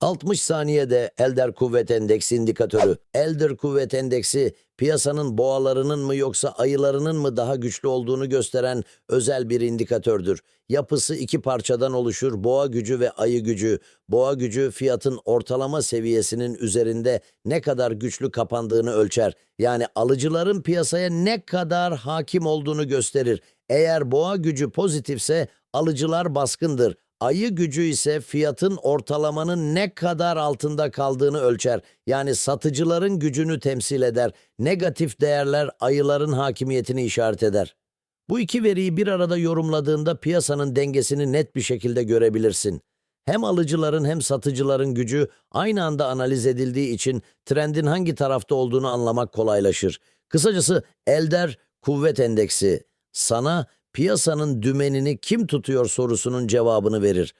60 saniyede Elder Kuvvet Endeksi indikatörü. Elder Kuvvet Endeksi piyasanın boğalarının mı yoksa ayılarının mı daha güçlü olduğunu gösteren özel bir indikatördür. Yapısı iki parçadan oluşur. Boğa gücü ve ayı gücü. Boğa gücü fiyatın ortalama seviyesinin üzerinde ne kadar güçlü kapandığını ölçer. Yani alıcıların piyasaya ne kadar hakim olduğunu gösterir. Eğer boğa gücü pozitifse alıcılar baskındır. Ayı gücü ise fiyatın ortalamanın ne kadar altında kaldığını ölçer. Yani satıcıların gücünü temsil eder. Negatif değerler ayıların hakimiyetini işaret eder. Bu iki veriyi bir arada yorumladığında piyasanın dengesini net bir şekilde görebilirsin. Hem alıcıların hem satıcıların gücü aynı anda analiz edildiği için trendin hangi tarafta olduğunu anlamak kolaylaşır. Kısacası Elder Kuvvet Endeksi sana piyasanın dümenini kim tutuyor sorusunun cevabını verir.